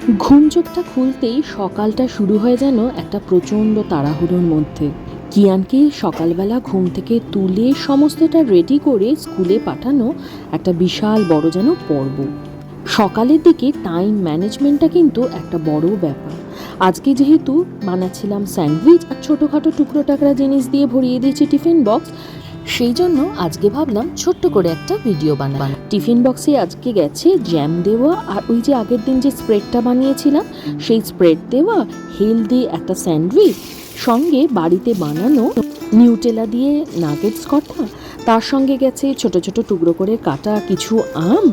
ঘুম চোখটা খুলতেই সকালটা শুরু হয় যেন একটা প্রচণ্ড তাড়াহুড়োর মধ্যে। কিয়ানকে সকালবেলা ঘুম থেকে তুলে সমস্তটা রেডি করে স্কুলে পাঠানো একটা বিশাল বড় যেন পর্ব। সকালের দিকে টাইম ম্যানেজমেন্টটা কিন্তু একটা বড় ব্যাপার। আজকে যেহেতু বানাচ্ছিলাম স্যান্ডউইচ আর ছোটোখাটো টুকরো টাকরা জিনিস দিয়ে ভরিয়ে দিয়েছি টিফিন বক্স, সেই জন্য আজকে ভাবলাম ছোট্ট করে একটা ভিডিও বানাবো। টিফিন বক্সে আজকে গেছে জ্যাম দেওয়া আর ওই যে আগের দিন যে স্প্রেডটা বানিয়েছিলাম, সেই স্প্রেড দেওয়া হেলদি একটা স্যান্ডউইচ, সঙ্গে বাড়িতে বানানো নিউটেলা দিয়ে নাগেটস কটা, তার সঙ্গে গেছে ছোট ছোট টুকরো করে কাটা কিছু আম,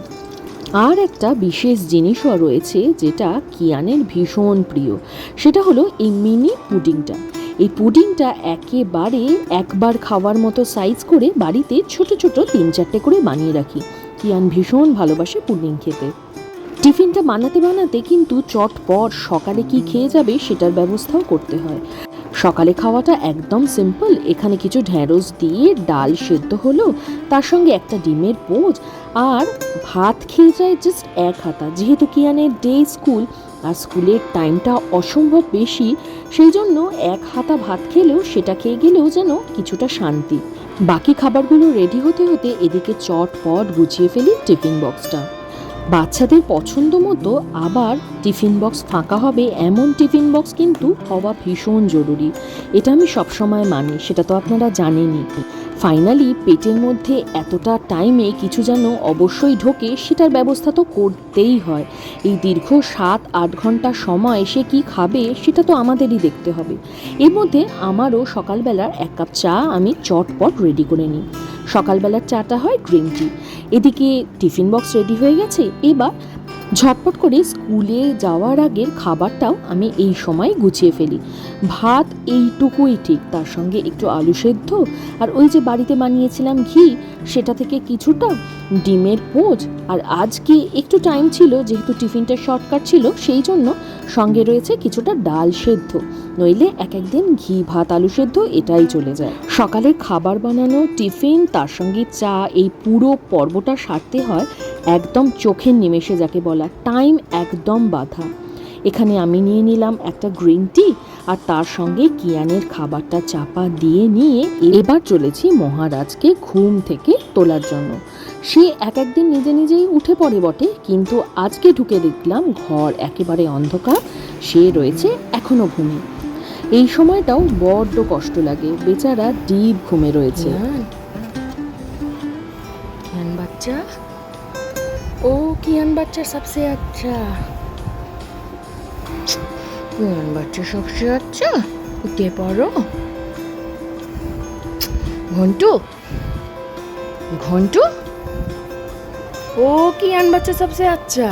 আর একটা বিশেষ জিনিসও রয়েছে যেটা কিয়ানের ভীষণ প্রিয়, সেটা হলো এই মিনি পুডিংটা। এই পুডিংটা একেবারে একবার খাওয়ার মতো সাইজ করে বাড়িতে ছোট ছোট তিন চারটে করে বানিয়ে রাখি। কিয়ান ভীষণ ভালোবাসে পুডিং খেতে। টিফিনটা বানাতে বানাতে কিন্তু চটপট সকালে কি খেয়ে যাবে সেটার ব্যবস্থাও করতে হয়। সকালে খাওয়াটা একদম সিম্পল এখানে কিছু ঢ্যাঁড়স দিয়ে ডাল সেদ্ধ হলো, তার সঙ্গে একটা ডিমের পোচ, আর ভাত খেয়ে যায় জাস্ট এক হাতা। যেহেতু কিয়ানের ডে স্কুল আর স্কুলের টাইমটা অসম্ভব বেশি সেই জন্য এক হাতা ভাত খেলেও সেটা খেয়ে গেলেও যেন কিছুটা শান্তি। বাকি খাবারগুলো রেডি হতে হতে এদিকে চটপট গুছিয়ে ফেলি টিফিন বক্সটা বাচ্চাদের পছন্দ মতো আবার টিফিন বক্স ফাঁকা হবে, এমন টিফিন বক্স কিন্তু হওয়া ভীষণ জরুরি। এটা আমি সবসময় মানি, সেটা তো আপনারা জানেনই। ফাইনালি পেটের মধ্যে এতটা টাইমে কিছু যেন অবশ্যই ঢোকে, সেটার ব্যবস্থা তো করতেই হয়। এই দীর্ঘ সাত, আট ঘণ্টা সময় সে কি খাবে, সেটা তো আমাদেরই দেখতে হবে। এর মধ্যে আমারও সকালবেলার এক কাপ চা আমি চটপট রেডি করে নিই। সকালবেলার চাটা হয় গ্রিন টি। এদিকে টিফিন বক্স রেডি হয়ে গেছে। এবার ঝটপট করে স্কুলে যাওয়ার আগের খাবারটাও আমি এই সময় গুছিয়ে ফেলি। ভাত এইটুকুই ঠিক, তার সঙ্গে একটু আলু সেদ্ধ আর ওই যে বাড়িতে বানিয়েছিলাম ঘি, সেটা থেকে কিছুটা ডিমের পোচ আর আজকে একটু টাইম ছিল, যেহেতু টিফিনটা শর্টকাট ছিল, সেই জন্য সঙ্গে রয়েছে কিছুটা ডাল সেদ্ধ। নইলে এক একদিন ঘি, ভাত, আলু সেদ্ধ, এটাই চলে যায়। সকালের খাবার বানানো, টিফিন, তার সঙ্গে চা, এই পুরো পর্বটা সারতে হয় একদম চোখের নিমেষে, যাকে বলা টাইম একদম বাধা। এখানে আমি নিয়ে নিলাম একটা গ্রিন টি আর তার সঙ্গে কিয়ানের খাবারটা চাপা দিয়ে নিয়ে এবার চলেছি মহারাজকে ঘুম থেকে তোলার জন্য। সে এক একদিন নিজে নিজেই উঠে পড়ে বটে, কিন্তু আজকে ঢুকে দেখলাম ঘর একেবারে অন্ধকার, সে রয়েছে এখনও ঘুমে। এই সময়টাও বড্ড কষ্ট লাগে, বেচারা ডিপ ঘুমে রয়েছে। কিয়ান বাচ্চা? ও কিয়ান বাচ্চা সবচেয়ে আচ্ছা। কোন বাচ্চা সবসে আচ্ছা উঠে পড়ো। ঘন্টু ঘন্টু? ও কি আন বাচ্চা সবসে আচ্ছা?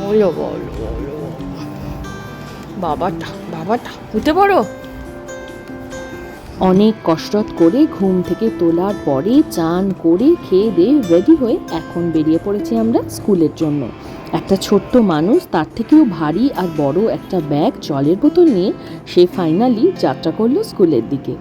বলো বলো বলো। বাবাটা বাবাটা উঠে পড়ো। অনেক কসরত করে ঘুম থেকে তোলার পরে চান করে খেয়ে দিয়ে রেডি হয়ে এখন বেরিয়ে পড়েছি আমরা স্কুলের জন্য। একটা ছোট্ট মানুষ, তার থেকেও ভারী আর বড় একটা ব্যাগ জলের বোতল নিয়ে সে ফাইনালি যাত্রা করল স্কুলের দিকে।